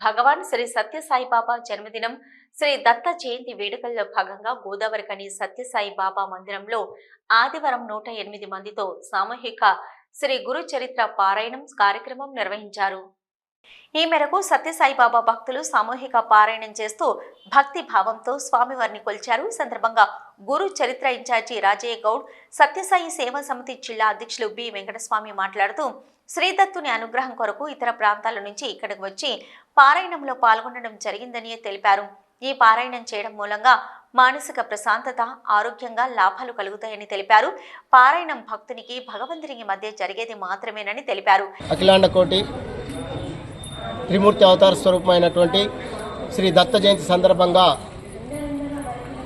భగవాన్ శ్రీ సత్యసాయి బాబా జన్మదినం శ్రీ దత్త జయంతి వేడుకల్లో భాగంగా గోదావరికని సత్యసాయి బాబా మందిరంలో ఆదివారం నూట ఎనిమిది మందితో సామూహిక శ్రీ గురు చరిత్ర పారాయణం కార్యక్రమం నిర్వహించారు. ఈ మేరకు సత్యసాయి బాబా భక్తులు సామూహిక పారాయణం చేస్తూ భక్తి భావంతో స్వామివారిని కొలిచారు. ఈ సందర్భంగా గురు చరిత్ర ఇన్ఛార్జి రాజయ్య గౌడ్ సత్యసాయి సేవా సమితి జిల్లా అధ్యక్షులు బి. వెంకటస్వామి మాట్లాడుతూ శ్రీదత్తుని అనుగ్రహం కొరకు ఇతర ప్రాంతాల నుంచి ఇక్కడికి వచ్చి పారాయణంలో పాల్గొనడం జరిగిందని తెలిపారు. ఈ పారాయణం చేయడం మూలంగా మానసిక ప్రశాంతత ఆరోగ్యంగా లాభాలు కలుగుతాయని తెలిపారు. పారాయణం భక్తునికి భగవంతునికి మధ్య జరిగేది మాత్రమేనని తెలిపారు. అఖిలాండ కోటి త్రిమూర్తి అవతార స్వరూపమైనటువంటి శ్రీ దత్త జయంతి సందర్భంగా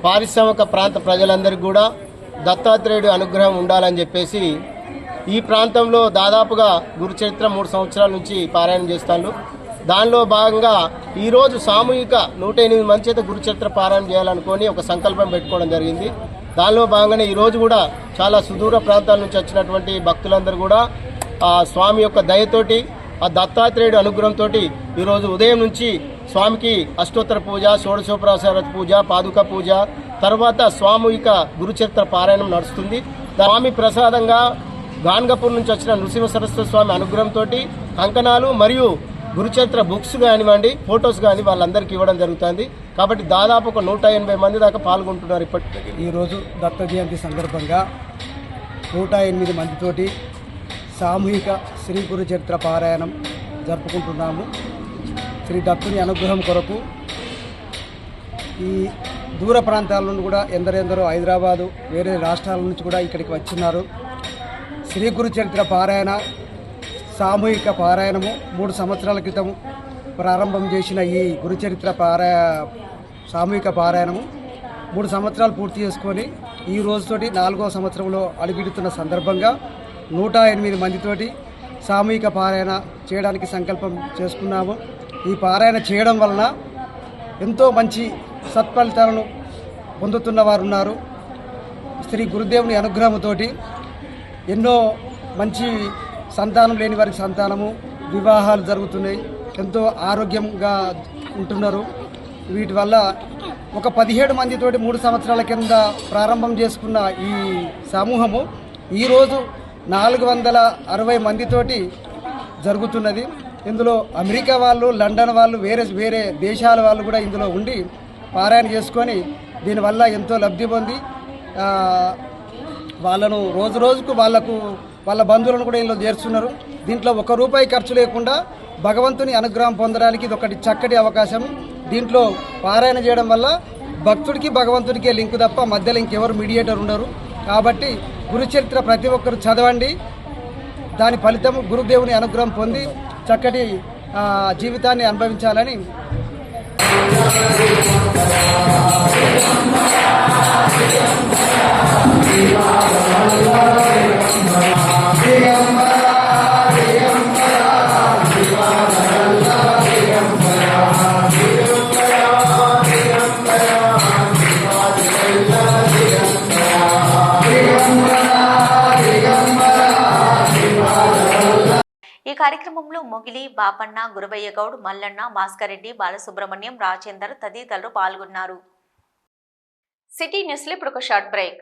పారిశ్రామిక ప్రాంత ప్రజలందరికీ కూడా దత్తాత్రేయుడు అనుగ్రహం ఉండాలని చెప్పేసి ఈ ప్రాంతంలో దాదాపుగా గురుచరిత్ర మూడు సంవత్సరాల నుంచి పారాయణం చేస్తాను దానిలో భాగంగా ఈరోజు సామూహిక నూట ఎనిమిది మంది చేత గురుచరిత్ర పారాయణం చేయాలనుకొని ఒక సంకల్పం పెట్టుకోవడం జరిగింది. దానిలో భాగంగానే ఈరోజు కూడా చాలా సుదూర ప్రాంతాల నుంచి వచ్చినటువంటి భక్తులందరూ కూడా స్వామి యొక్క దయతోటి ఆ దత్తాత్రేయుడు అనుగ్రహంతో ఈరోజు ఉదయం నుంచి స్వామికి అష్టోత్తర పూజ షోడశోపరాశరథ పూజ పాదుక పూజ తర్వాత స్వామిక గురుచరిత్ర పారాయణం నడుస్తుంది. స్వామి ప్రసాదంగా గాన్గపూర్ నుంచి వచ్చిన నృసింహ సరస్వతి స్వామి అనుగ్రహంతో కంకణాలు మరియు గురుచరిత్ర బుక్స్ కానివ్వండి ఫొటోస్ కానీ వాళ్ళందరికీ ఇవ్వడం జరుగుతుంది. కాబట్టి దాదాపు ఒక నూట ఎనభై మంది దాకా పాల్గొంటున్నారు ఇప్పటి ఈరోజు దత్త జయంతి సందర్భంగా నూట ఎనిమిది మందితోటి సామూహిక శ్రీ గురు చరిత్ర పారాయణం జరుపుకుంటున్నాము. శ్రీ దత్తుని అనుగ్రహం కొరకు ఈ దూర ప్రాంతాల నుండి కూడా ఎందరెందరో హైదరాబాదు వేరే రాష్ట్రాల నుంచి కూడా ఇక్కడికి వచ్చిన్నారు శ్రీ గురు చరిత్ర పారాయణ సామూహిక పారాయణము మూడు సంవత్సరాల క్రితం ప్రారంభం చేసిన ఈ గురుచరిత్ర పారాయ సామూహిక పారాయణము మూడు సంవత్సరాలు పూర్తి చేసుకొని ఈ రోజుతోటి నాలుగో సంవత్సరంలో అడుగుడుతున్న సందర్భంగా నూట ఎనిమిది మందితోటి సామూహిక పారాయణ చేయడానికి సంకల్పం చేసుకున్నాము. ఈ పారాయణ చేయడం వలన ఎంతో మంచి సత్ఫలితాలను పొందుతున్న వారు ఉన్నారు. శ్రీ గురుదేవుని అనుగ్రహంతోటి ఎన్నో మంచి సంతానం లేని వారికి సంతానము వివాహాలు జరుగుతున్నాయి. ఎంతో ఆరోగ్యంగా ఉంటున్నారు. వీటి వల్ల ఒక పదిహేడు మందితోటి మూడు సంవత్సరాల కింద ప్రారంభం చేసుకున్న ఈ సమూహము ఈరోజు నాలుగు వందల అరవై మందితోటి జరుగుతున్నది. ఇందులో అమెరికా వాళ్ళు లండన్ వాళ్ళు వేరే వేరే దేశాల వాళ్ళు కూడా ఇందులో ఉండి పారాయణ చేసుకొని దీనివల్ల ఎంతో లబ్ధి పొంది వాళ్ళను రోజు రోజుకు వాళ్ళకు వాళ్ళ బంధువులను కూడా ఇందులో చేరుస్తున్నారు దీంట్లో ఒక రూపాయి ఖర్చు లేకుండా భగవంతుని అనుగ్రహం పొందడానికి ఇది ఒకటి చక్కటి అవకాశం. దీంట్లో పారాయణ చేయడం వల్ల భక్తుడికి భగవంతుడికి లింకు తప్ప మధ్యలో ఇంకెవరు మీడియేటర్ ఉండరు. కాబట్టి గురుచరిత్ర ప్రతి ఒక్కరు చదవండి. దాని ఫలితం గురుదేవుని అనుగ్రహం పొంది చక్కటి జీవితాన్ని అనుభవించాలని ఈ కార్యక్రమంలో మొగిలి బాపన్న గురవయ్య గౌడ్ మల్లన్న భాస్కర్రెడ్డి బాలసుబ్రహ్మణ్యం రాజేందర్ తదితరులు పాల్గొన్నారు. సిటీ న్యూస్లో ఇప్పుడు ఒక షార్ట్ బ్రేక్.